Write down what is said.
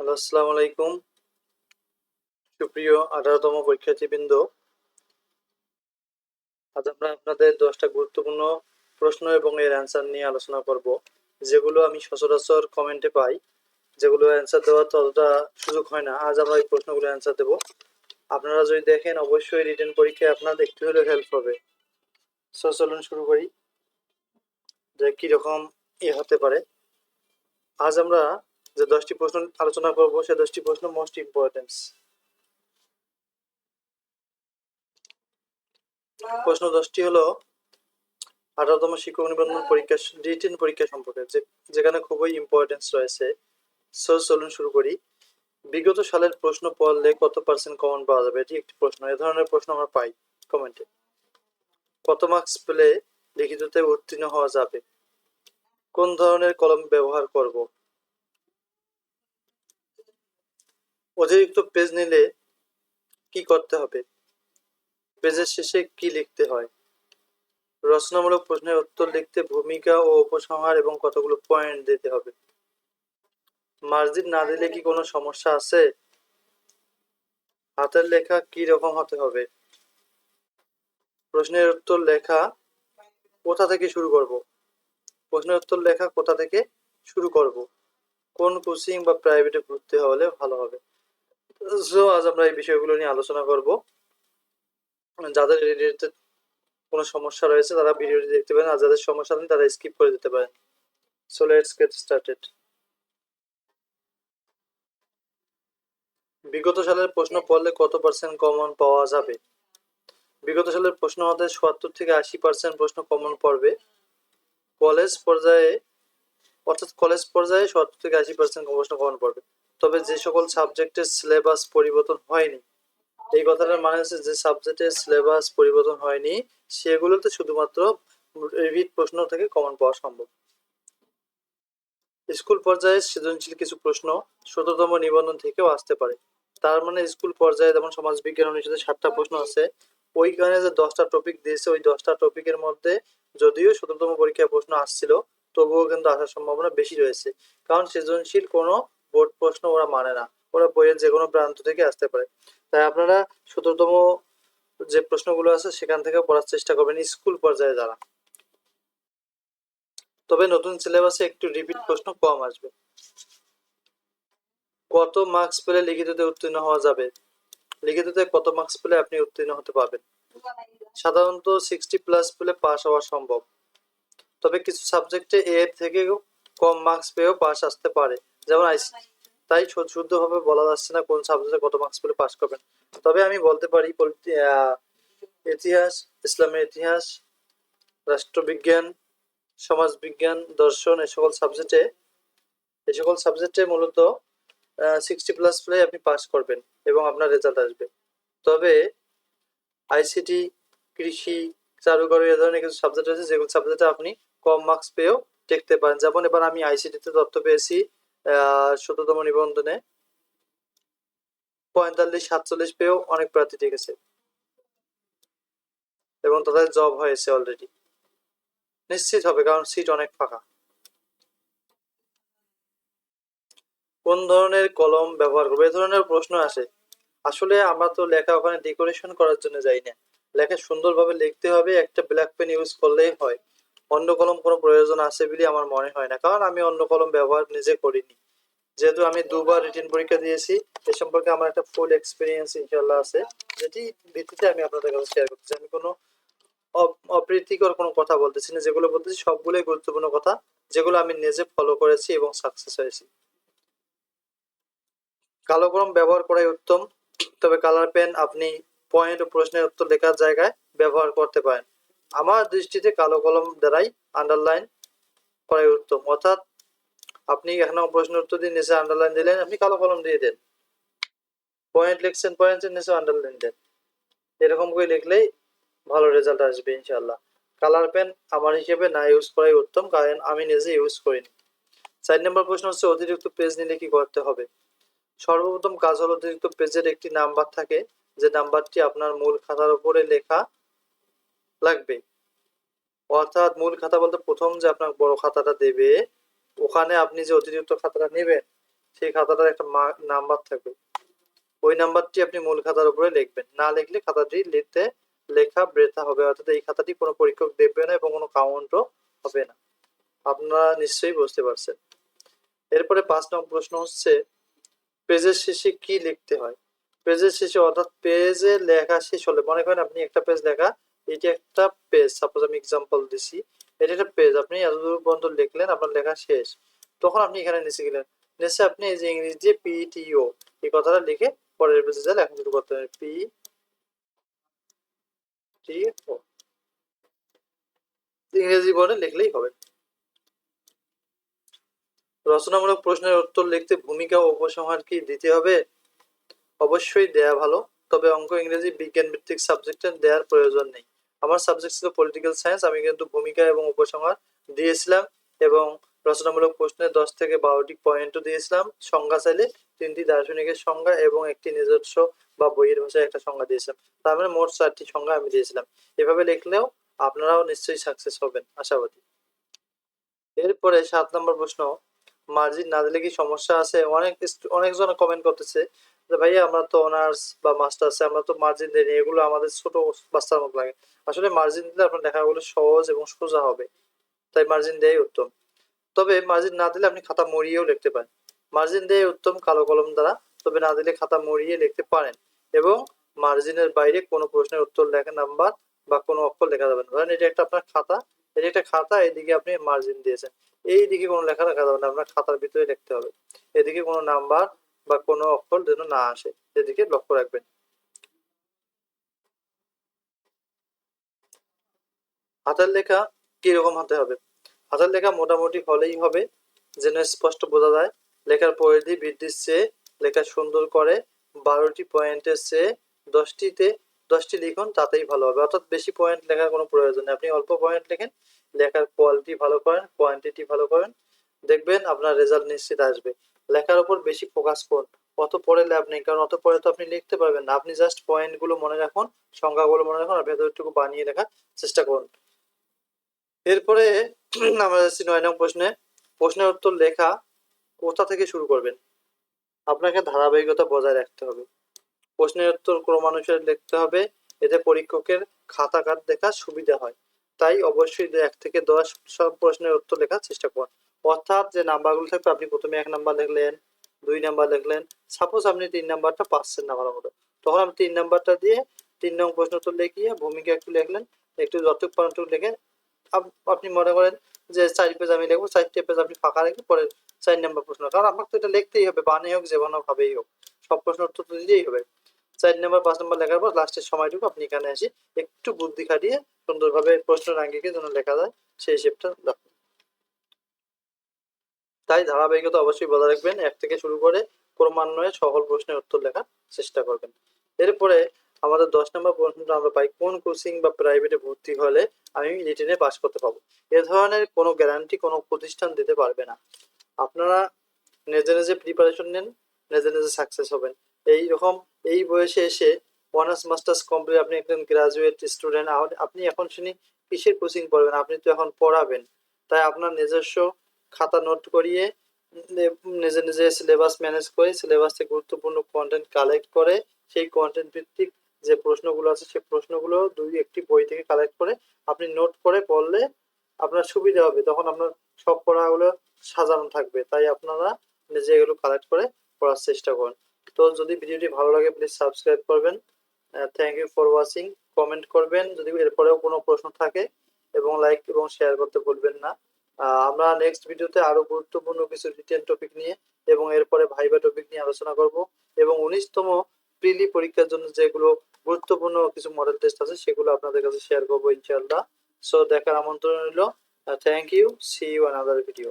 Hello, আসসালামু আলাইকুম। সুপ্রিয় আঠারোতম পরীক্ষার্থীবৃন্দ, আজ আমরা আপনাদের দশটা গুরুত্বপূর্ণ প্রশ্ন এবং এর অ্যান্সার নিয়ে আলোচনা করব, যেগুলো আমি সচরাচর কমেন্টে পাই, যেগুলো অ্যান্সার দেওয়ার ততটা সুযোগ হয় না। আজ আমরা এই প্রশ্নগুলো অ্যান্সার দেব। আপনারা যদি দেখেন, অবশ্যই রিটার্ন পরীক্ষায় আপনাদের একটু হলেও হেল্প হবে। সো চলুন শুরু করি। যে কীরকম ইয়ে হতে পারে। আজ আমরা যে দশটি প্রশ্ন আলোচনা করব, সে দশটি প্রশ্ন মোস্ট ইম্পর্টেন্স প্রশ্ন দশটি হলো, আঠারোতম শিক্ষক নিবন্ধন পরীক্ষা রিটেন পরীক্ষা সম্পর্কে যেখানে খুবই ইম্পর্টেন্স রয়েছে। সো চলুন শুরু করি। বিগত সালের প্রশ্ন পড়লে কত পার্সেন্ট কমন পাওয়া যাবে? এটি একটি প্রশ্ন। এ ধরনের প্রশ্ন আমরা পাই কমেন্টে কত মার্কস পেলে লিখিততে উত্তীর্ণ হওয়া যাবে? কোন ধরনের কলম ব্যবহার করব? অতিরিক্ত পেজ নিলে কি করতে হবে? পেজের শেষে কি লিখতে হয়? রচনামূলক প্রশ্নের উত্তর লিখতে ভূমিকা ও উপসংহার এবং কতগুলো পয়েন্ট দিতে হবে? মার্জিন না দিলে কি কোনো সমস্যা আছে? হাতের লেখা কি রকম হতে হবে? প্রশ্নের উত্তর লেখা কোথা থেকে শুরু করব? প্রশ্নের উত্তর লেখা কোথা থেকে শুরু করব? কোন কোচিং বা প্রাইভেটে ভর্তি হলে ভালো হবে? সো আজ আমরা এই বিষয়গুলো নিয়ে আলোচনা করব। যাদের রিলেটেড কোনো সমস্যা রয়েছে, তারা ভিডিওটি দেখতে পারেন, আর যাদের সমস্যা নেই, তারা স্কিপ করে দিতে পারেন। সো লেটস গেট স্টার্টেড বিগত সালের প্রশ্ন পড়লে কত পার্সেন্ট কমন পাওয়া যাবে? বিগত সালের প্রশ্ন হতে সত্তর থেকে আশি পার্সেন্ট প্রশ্ন কমন পড়বে। কলেজ পর্যায়ে, অর্থাৎ কলেজ পর্যায়ে সত্তর থেকে আশি পার্সেন্ট প্রশ্ন কমন পড়বে। তবে যে সকল সাবজেক্টের সিলেবাস পরিবর্তন হয়নি, এই কথাটার মানে হচ্ছে যে সাবজেক্টের সিলেবাস পরিবর্তন হয়নি, সেগুলোতে শুধুমাত্র রিভিট প্রশ্ন থেকে কমন পাওয়া সম্ভব। স্কুল পর্যায়ে সৃজনশীল কিছু প্রশ্ন শততম নিবন্ধন থেকেও আসতে পারে। তার মানে স্কুল পর্যায়ে যেমন সমাজ বিজ্ঞান অনুষদে সাতটা প্রশ্ন আছে, ওইখানে যে দশটা টপিক দিয়েছে, ওই দশটা টপিকের মধ্যে যদিও শততম পরীক্ষায় প্রশ্ন আসছিল, তবুও কিন্তু আসার সম্ভাবনা বেশি রয়েছে। কারণ সৃজনশীল কোনো বোর্ড প্রশ্ন ওরা মানে না। ওরা বইয়ের যে কোনো প্রান্ত থেকে আসতে পারে। তাই আপনারা সতেরোতম যে প্রশ্নগুলো আছে সেখান থেকে পড়ার চেষ্টা করবেন স্কুল পর্যায়ে যারা। তবে নতুন সিলেবাসে একটু রিপিট প্রশ্ন কম আসবে। কত মার্কস পেলে লিখিততে উত্তীর্ণ হওয়া যাবে? লিখিততে কত মার্কস পেলে আপনি উত্তীর্ণ হতে পারবেন? সাধারণত সিক্সটি প্লাস পেলে পাস হওয়া সম্ভব। তবে কিছু সাবজেক্টে এর থেকে কম মার্কস পেয়েও পাস আসতে পারে। যেমন তাই শুদ্ধভাবে বলা যাচ্ছে না কোন সাবজেক্টে কত মার্কস পেলে পাস করবেন। তবে আমি বলতে পারি ইতিহাস, ইসলামের ইতিহাস, রাষ্ট্রবিজ্ঞান, সমাজবিজ্ঞান, দর্শন এই সকল সাবজেক্টে এই সকল সাবজেক্টে মূলত সিক্সটি প্লাস পেলে আপনি পাস করবেন এবং আপনার রেজাল্ট আসবে। তবে আইসিটি, কৃষি চারুকারু এ ধরনের কিছু সাবজেক্ট আছে যেগুলো সাবজেক্টে আপনি কম মার্কস পেয়েও দেখতে পারেন। যেমন এবার আমি আইসিটিতে তথ্য পেয়েছি শততম নিবন্ধনে পঁয়তাল্লিশ, সাতচল্লিশ পেয়েও অনেক প্রার্থী ঠেকেছে এবং তাদের জব হয়েছে অলরেডি নিশ্চিত হবে, কারণ সিট অনেক ফাঁকা। কোন ধরনের কলম ব্যবহার করব? এই ধরনের প্রশ্ন আসে। আসলে আমরা তো লেখা ওখানে ডেকোরেশন করার জন্য যাই না। লেখা সুন্দরভাবে লিখতে হবে, একটা ব্ল্যাক পেন ইউজ করলেই হয়। অন্য কলম কোনো প্রয়োজন আছে বলে আমার মনে হয় না। কারণ আমি অন্য কলম ব্যবহার নিজে করিনি। যেহেতু আমি দুবার রিটেন পরীক্ষা দিয়েছি, এ সম্পর্কে আমার একটা ফুল এক্সপিরিয়েন্স ইনশাল্লাহ আছে, যেটি ভিত্তিতে আমি আপনাদের কাছে শেয়ার করতেছি। আমি কোনো অপ্রীতিকর কোনো কথা বলতেছি না, যেগুলো বলতেছি সবগুলোই গুরুত্বপূর্ণ কথা, যেগুলো আমি নিজে ফলো করেছি এবং সাকসেস হয়েছি। কালো কলম ব্যবহার করাই উত্তম, তবে কালার পেন আপনি পয়েন্ট ও প্রশ্নের উত্তর লেখার জায়গায় ব্যবহার করতে পারেন। আমার দৃষ্টিতে কালো কলম দ্বারাই আন্ডারলাইন করাই উত্তম। অর্থাৎ আপনি এখানে প্রশ্ন উত্তর দিন নিচে আন্ডারলাইন দিলেন, আপনি কালো কলম দিয়ে দেন। পয়েন্ট লিখছেন পয়েন্টের নিচে আন্ডারলাইন দেন। এরকম করে লিখলেই ভালো রেজাল্ট আসবে ইনশাল্লাহ কালার পেন আমার হিসেবে না ইউজ করাই উত্তম, কারণ আমি নিজে ইউজ করিনি। চার নম্বর প্রশ্ন হচ্ছে, অতিরিক্ত পেজ নিলে কি করতে হবে? সর্বপ্রথম কাজ হলো অতিরিক্ত পেজের একটি নাম্বার থাকে। যে নাম্বারটি আপনার মূল খাতার উপরে লেখা লাগবে অর্থাৎ মূল খাতা বলতে প্রথম যে আপনার বড় খাতাটা দেবে, ওখানে আপনি যে অতিরিক্ত খাতাটা নেবেন, সেই খাতাটার একটা নাম্বার থাকবে। ওই নাম্বারটি আপনি মূল খাতার উপরে লিখবেন। না লিখলে খাতাটি লিখতে, লেখা বৃথা হবে। অর্থাৎ এই খাতাটি কোনো পরীক্ষক দেখবে না এবং কোনো কাউন্টও হবে না। আপনারা নিশ্চয়ই বুঝতে পারছেন। এরপরে পাঁচ নম্বর প্রশ্ন হচ্ছে, পেজের শেষে কি লিখতে হয়? পেজের শেষে অর্থাৎ পেজে লেখা শেষ হলে, মনে করেন আপনি একটা পেজ লেখা এটি একটা পেজ সাপোজ আমি এক্সাম্পল দিছি এটা একটা পেজ আপনি এতদূর পর্যন্ত লিখলেন, আপনার লেখা শেষ। তখন আপনি এখানে নিচে গেলেন। নিচে আপনি এই যে ইংলিশ ইংরেজি পিটিও এই কথাটা লিখে পরের পেজে যা লেখা শুরু করতে হবে। পি টি ও ইংরেজি বলে লিখলেই হবে। রচনামূলক প্রশ্নের উত্তর লিখতে ভূমিকা ও উপসংহার কি দিতে হবে? অবশ্যই দেয়া ভালো, তবে অঙ্ক ইংরেজি বিজ্ঞান ভিত্তিক সাবজেক্টে দেওয়ার প্রয়োজন নেই। আমার সাবজেক্ট ছিল পলিটিক্যাল সায়েন্স আমি কিন্তু ভূমিকা এবং উপসংহার দিয়েছিলাম এবং রচনামূলক প্রশ্নে দশ থেকে বারোটি পয়েন্টও দিয়েছিলাম। সংজ্ঞা চাইলে তিনটি দার্শনিকের সংজ্ঞা এবং একটি নিজস্ব বা বইয়ের ভাষায় একটা সংজ্ঞা দিয়েছিলাম। তার মানে মোট চারটি সংজ্ঞা আমি দিয়েছিলাম। এভাবে লিখলেও আপনারাও নিশ্চয়ই সাকসেস হবেন, আশাবাদী। এরপরে সাত নম্বর প্রশ্ন, মার্জিন না দিলে কি সমস্যা আছে? অনেক অনেকজন কমেন্ট করতেছে ভাইয়া আমরা তো অনার্স বা মাস্টার্সে আমরা তো মার্জিন দিই এগুলো আমাদের ছোট বাচ্চার মতো লাগে। আসলে মার্জিন দিলে আপনার লেখাগুলো সহজ এবং সোজা হবে, তাই মার্জিন দেওয়াই উত্তম। তবে মার্জিন না দিলে আপনি খাতা মরিয়েও লিখতে পারেন। মার্জিন দেওয়াই উত্তম কালো কলম দ্বারা, তবে না দিলে খাতা মরিয়ে লিখতে পারেন এবং মার্জিনের বাইরে কোনো প্রশ্নের উত্তর লেখা নাম্বার বা কোনো অক্ষর লেখা যাবে না। ধরেন এটা একটা আপনার খাতা, এটা একটা খাতা, এদিকে আপনি মার্জিন দিয়েছেন। এই দিকে কোনো লেখা লেখা যাবে না, আপনার খাতার ভিতরে লিখতে হবে। এদিকে কোনো নাম্বার বা কোনো অক্ষর যেন না আসে এদিকে লক্ষ্য রাখবেন। হাতের লেখা কীরকম হতে হবে? হাতের লেখা মোটামুটি হলেই হবে, যেন স্পষ্ট বোঝা যায়। লেখার পরিধি বৃদ্ধির চেয়ে, লেখা সুন্দর করে বারোটি পয়েন্টের চেয়ে দশটিতে, দশটি লিখুন, তাতেই ভালো হবে। অর্থাৎ বেশি পয়েন্ট লেখার কোনো প্রয়োজন নেই। আপনি অল্প পয়েন্ট লেখেন, লেখার কোয়ালিটি ভালো করেন কোয়ান্টিটি ভালো করেন, দেখবেন আপনার রেজাল্ট নিশ্চিত আসবে। লেখার উপর বেশি ফোকাস করুন। অত পরে লাভ নেই, কারণ অত পরে তো আপনি লিখতে পারবেন না। আপনি জাস্ট পয়েন্টগুলো মনে রাখুন, সংখ্যাগুলো মনে রাখুন, আর ভেতরটুকু বানিয়ে লেখার চেষ্টা করুন। এরপরে আমরা যাচ্ছি নয় নং প্রশ্নে। প্রশ্নের উত্তর লেখা কোথা থেকে শুরু করবেন? আপনাকে ধারাবাহিকতা বজায় রাখতে হবে। প্রশ্নের উত্তর ক্রমানুসারে লিখতে হবে, এতে পরীক্ষকের খাতা কাট দেখা সুবিধা হয়। তাই অবশ্যই এক থেকে দশ সব প্রশ্নের উত্তর লেখার চেষ্টা করুন। অর্থাৎ যে নাম্বারগুলো থাকবে, আপনি প্রথমে এক নাম্বার লিখলেন, দুই নাম্বার লিখলেন সাপোজ আপনি তিন নাম্বারটা পাচ্ছেন না ভালো মতো। তখন আপনি তিন নাম্বারটা দিয়ে তিন নং প্রশ্ন উত্তর লিখিয়ে ভূমিকা একটু লিখলেন, একটু যতটুকু পারেন একটু লিখে আপ- আপনি মনে করেন যে চার পেজ আমি লিখব, চারটে পেজ আপনি ফাঁকা রেখে পরে চার নাম্বার প্রশ্ন। কারণ আমাকে তো এটা লিখতেই হবে বানে হোক যে কোনো ভাবেই হোক। সব প্রশ্ন উত্তর তো দিতেই হবে। চার নাম্বার, পাঁচ নাম্বার লেখার পর লাস্টের সময়টুকু আপনি এখানে এসে একটু বুদ্ধি খাটিয়ে সুন্দরভাবে প্রশ্ন রাঙ্গিকে যেন লেখা যায়, সেই হিসেবটা রাখুন। তাই ধারাবাহিকতা অবশ্যই বজায় রাখবেন। এক থেকে শুরু করে ক্রমান্বয়ে সকল প্রশ্নের উত্তর লেখার চেষ্টা করবেন। এরপরে আমাদের দশ নম্বর প্রশ্নটা আমরা পাই, কোন কোচিং বা প্রাইভেটে ভর্তি হলে আমি রিটেনে পাস করতে পারব? এ ধরনের কোনো গ্যারান্টি কোনো প্রতিষ্ঠান দিতে পারবে না। আপনারা নিজে নিজে প্রিপারেশন নেন, নিজে নিজে সাকসেস হবেন। এই রকম, এই বয়সে এসে অনার্স মাস্টার্স কমপ্লিট আপনি একজন গ্রাজুয়েট স্টুডেন্ট আপনি এখন শুনি কিসের কোচিং পড়বেন? আপনি তো এখন পড়াবেন। তাই আপনার নিজস্ব খাতা নোট করিয়ে নিজে নিজে সিলেবাস ম্যানেজ করে সিলেবাস থেকে গুরুত্বপূর্ণ কন্টেন্ট কালেক্ট করে সেই কন্টেন্ট ভিত্তিক যে প্রশ্নগুলো আছে সেই প্রশ্নগুলো দুই একটি বই থেকে কালেক্ট করে আপনি নোট করে পড়লে আপনার সুবিধা হবে। তখন আপনার সব পড়াগুলো সাজানো থাকবে। তাই আপনারা নিজে এগুলো কালেক্ট করে পড়ার চেষ্টা করুন। তো যদি ভিডিওটি ভালো লাগে প্লিজ সাবস্ক্রাইব করবেন। Thank you for watching comment করবেন। যদি এরপরেও কোনো প্রশ্ন থাকে এবং লাইক এবং শেয়ার করতে ভুলবেন না। আমরা নেক্সট ভিডিওতে আরও গুরুত্বপূর্ণ কিছু রিটেন টপিক নিয়ে এবং এরপরে ভাইবা টপিক নিয়ে আলোচনা করব এবং উনিশতম প্রিলি পরীক্ষার জন্য যেগুলো গুরুত্বপূর্ণ কিছু মডেল টেস্ট আছে সেগুলো আপনাদের কাছে শেয়ার করব ইনশাল্লাহ সো দেখার আমন্ত্রণ রইল। Thank you see you another video